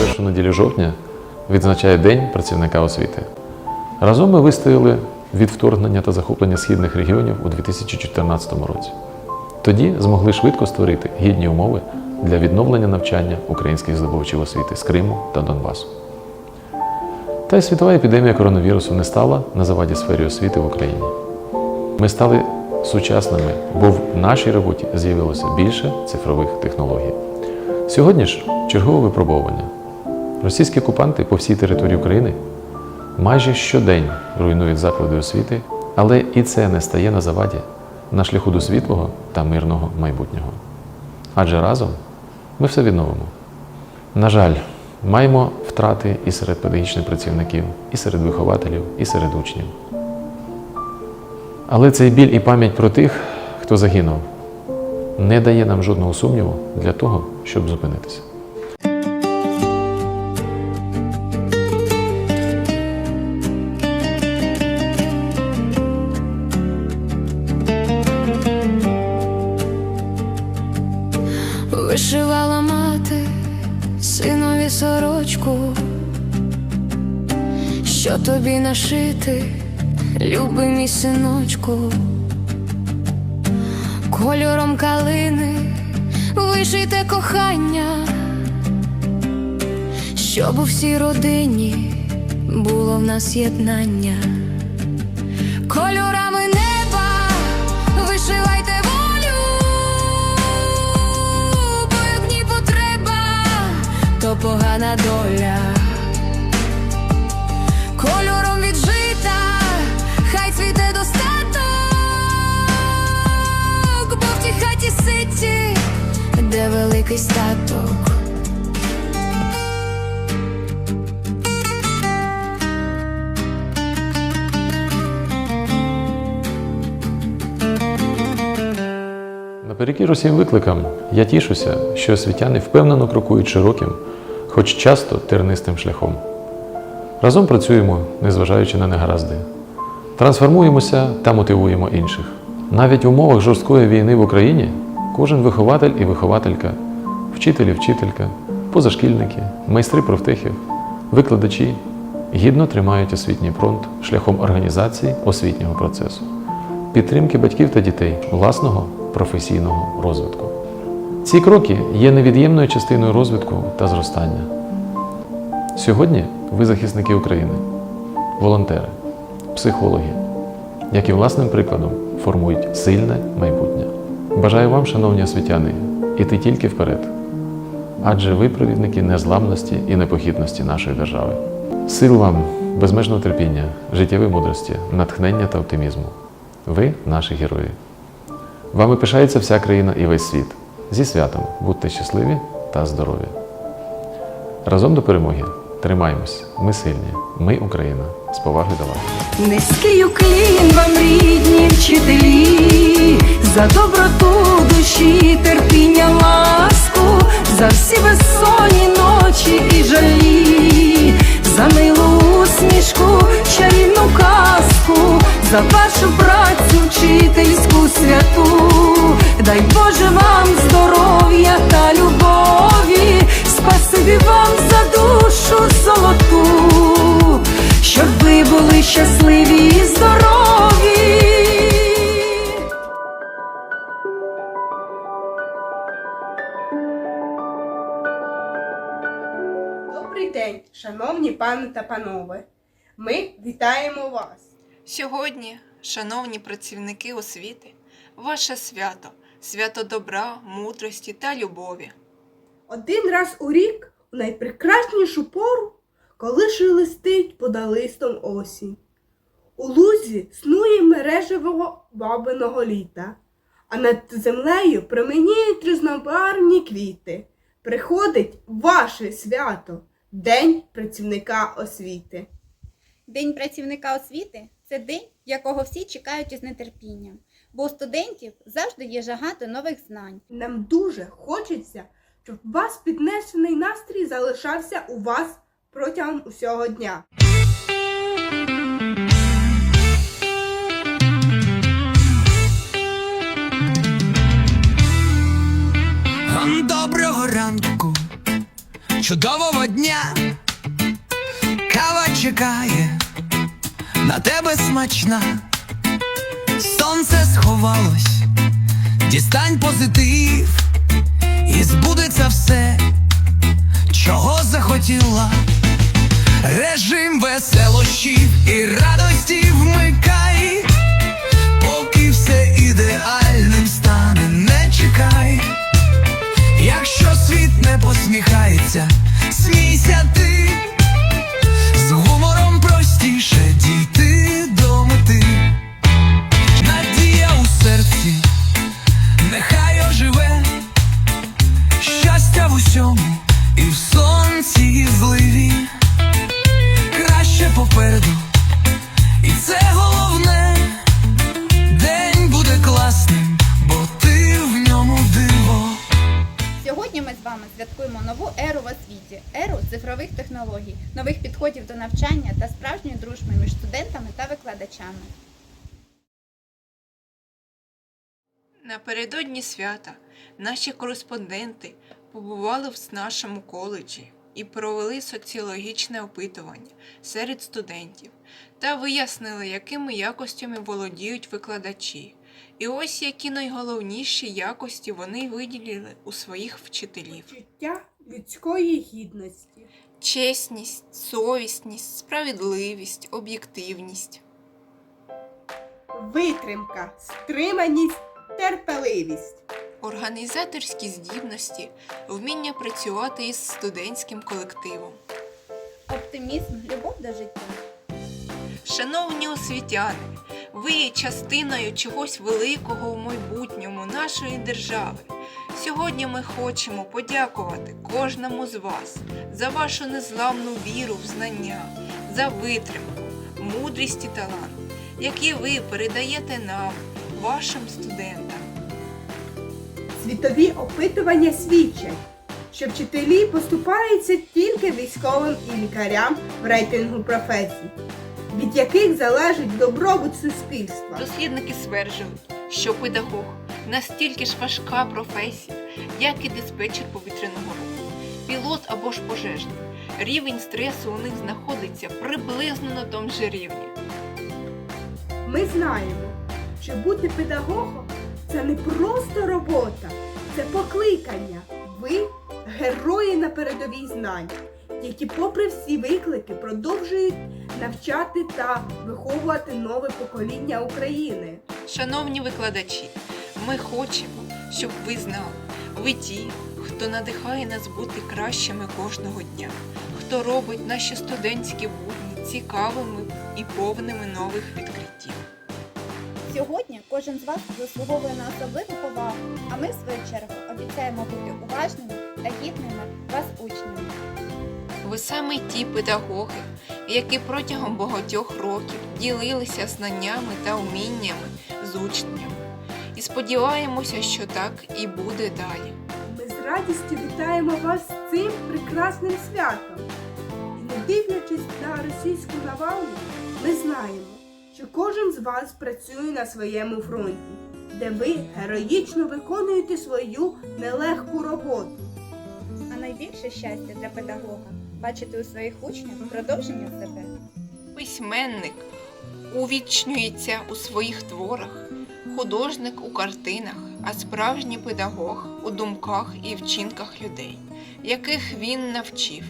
першу неділю жовтня відзначає День працівника освіти. Разом ми вистояли від вторгнення та захоплення східних регіонів у 2014 році. Тоді змогли швидко створити гідні умови для відновлення навчання українських здобувачів освіти з Криму та Донбасу. Та й світова епідемія коронавірусу не стала на заваді сфері освіти в Україні. Ми стали сучасними, бо в нашій роботі з'явилося більше цифрових технологій. Сьогодні ж чергове випробовування. Російські окупанти по всій території України майже щодень руйнують заклади освіти, але і це не стає на заваді на шляху до світлого та мирного майбутнього. Адже разом ми все відновимо. На жаль, маємо втрати і серед педагогічних працівників, і серед вихователів, і серед учнів. Але цей біль і пам'ять про тих, хто загинув, не дає нам жодного сумніву для того, щоб зупинитися. Сорочку, що тобі нашити, любий мій синочку, кольором калини вишите кохання, щоб у всій родині було в нас єднання. Кольорами неба то погана доля. Кольором віджита, хай цвіте достаток, бо в тій хаті ситі, де великий статок. Наперекір усім викликам я тішуся, що освітяни впевнено крокують широким, хоч часто тернистим шляхом. Разом працюємо, незважаючи на негаразди. Трансформуємося та мотивуємо інших. Навіть в умовах жорсткої війни в Україні кожен вихователь і вихователька, вчитель і вчителька, позашкільники, майстри профтехів, викладачі гідно тримають освітній фронт шляхом організації освітнього процесу підтримки батьків та дітей власного професійного розвитку. Ці кроки є невід'ємною частиною розвитку та зростання. Сьогодні ви захисники України, волонтери, психологи, які власним прикладом формують сильне майбутнє. Бажаю вам, шановні освітяни, іти тільки вперед, адже ви провідники незламності і непохідності нашої держави. Сил вам, безмежного терпіння, життєвої мудрості, натхнення та оптимізму. Ви наші герої. Вами пишається вся країна і весь світ. Зі святом будьте щасливі та здорові. Разом до перемоги. Тримаємось. Ми сильні. Ми Україна. З повагою до вас. Низький уклін вам рідні вчителі, за доброту душі, терпіння, ласку, за всі безсонні ночі і жалі, за милу усмішку, чарівну казку, за вашу працю вчительську святу, дай Боже вам здоров'я та любові, спасибі вам за душу золоту щоб ви були щасливі і здорові. Добрий день, шановні пани та панове. Ми вітаємо вас. Сьогодні, шановні працівники освіти, ваше свято, свято добра, мудрості та любові. Один раз у рік, у найпрекраснішу пору, коли шелестить подалистом осінь. У лузі снує мережевого бабиного літа, а над землею променіють різнобарвні квіти. Приходить ваше свято, День працівника освіти. День працівника освіти це день, якого всі чекають із нетерпінням, бо у студентів завжди є жага до нових знань. Нам дуже хочеться, щоб у вас піднесений настрій залишався у вас протягом усього дня. Доброго ранку, чудового дня. Кава чекає, на тебе смачна. Сонце сховалось, дістань позитив, і збудеться все, чого захотіла. Режим веселощів і радості вмикай, поки все ідеальним стане, не чекай. Якщо світ не посміхається, смійся ти, до навчання та справжньої дружби між студентами та викладачами. Напередодні свята наші кореспонденти побували в нашому коледжі і провели соціологічне опитування серед студентів та вияснили, якими якостями володіють викладачі. І ось які найголовніші якості вони виділили у своїх вчителів: Почуття людської гідності. Чесність, совісність, справедливість, об'єктивність. Витримка, стриманість, терпеливість. Організаторські здібності, вміння працювати із студентським колективом. Оптимізм, любов до життя. Шановні освітяни, ви є частиною чогось великого в майбутньому нашої держави. Сьогодні ми хочемо подякувати кожному з вас за вашу незламну віру в знання, за витримку, мудрість і талант, які ви передаєте нам, вашим студентам. Світові опитування свідчать, що вчителі поступаються тільки військовим і лікарям в рейтингу професій, від яких залежить добробут суспільства. Дослідники стверджують, що педагог настільки ж важка професія, як і диспетчер повітряного руху, пілот або ж пожежник. Рівень стресу у них знаходиться приблизно на тому ж рівні. Ми знаємо, що бути педагогом це не просто робота, це покликання. Ви герої на передовій знань, які, попри всі виклики, продовжують навчати та виховувати нове покоління України. Шановні викладачі, ми хочемо, щоб ви знали, ви ті, хто надихає нас бути кращими кожного дня, хто робить наші студентські будні цікавими і повними нових відкриттів. Сьогодні кожен з вас заслуговує на особливу повагу, а ми, в свою чергу, обіцяємо бути уважними та гідними вас учнями. Ви саме ті педагоги, які протягом багатьох років ділилися знаннями та вміннями з учнями. І сподіваємося, що так і буде далі. Ми з радістю вітаємо вас з цим прекрасним святом. І не дивлячись на російську навалу, ми знаємо, що кожен з вас працює на своєму фронті, де ви героїчно виконуєте свою нелегку роботу. А найбільше щастя для педагога бачити у своїх учнях продовження себе. Письменник увічнюється у своїх творах, художник у картинах, а справжній педагог у думках і вчинках людей, яких він навчив.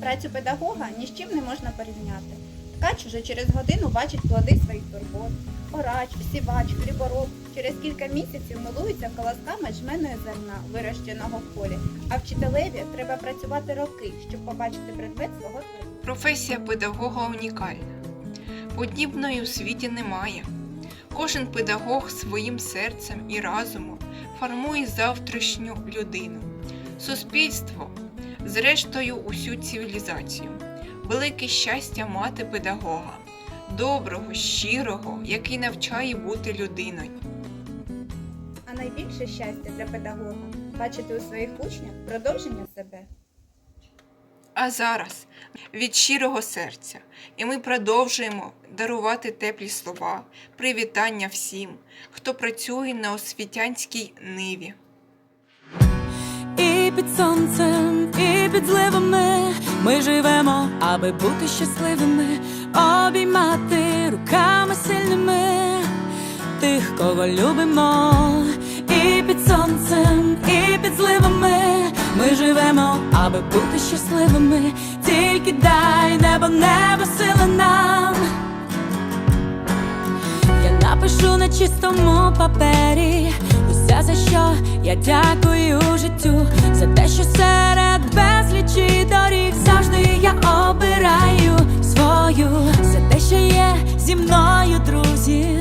Працю педагога ні з чим не можна порівняти. Ткач уже через годину бачить плоди своїх турбот. Орач, сівач, хлібороб через кілька місяців милується колосками жменої зерна, вирощеного в полі. А вчителеві треба працювати роки, щоб побачити предмет свого твору. Професія педагога унікальна. Подібної у світі немає. Кожен педагог своїм серцем і разумом формує завтрашню людину, суспільство, зрештою, усю цивілізацію. Велике щастя мати педагога, доброго, щирого, який навчає бути людиною. А найбільше щастя для педагога бачити у своїх учнях продовження себе. А зараз від щирого серця, і ми продовжуємо дарувати теплі слова, привітання всім, хто працює на освітянській ниві. І під сонцем, і під зливами ми живемо, аби бути щасливими, обіймати руками сильними тих, кого любимо, і під сонцем, і під зливами ми живемо, аби бути щасливими, тільки дай небо, небо сили нам. Я напишу на чистому папері усе за що я дякую життю, за те, що серед безлічі доріг завжди я обираю свою, за те, що є зі мною друзі,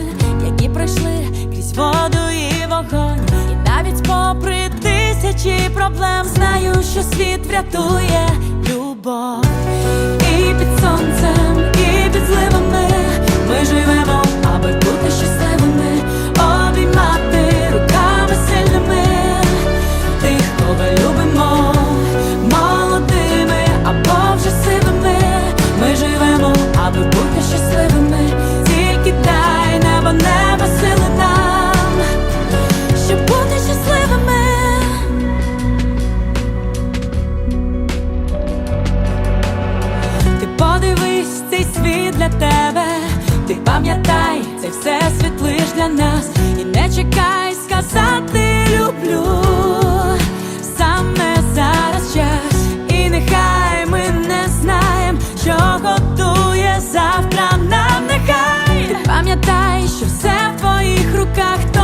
тисячі проблем знаю, що світ врятує любов. Чекай сказати люблю, саме зараз час, і нехай ми не знаємо, що готує завтра нам нехай. Пам'ятай, що все в твоїх руках.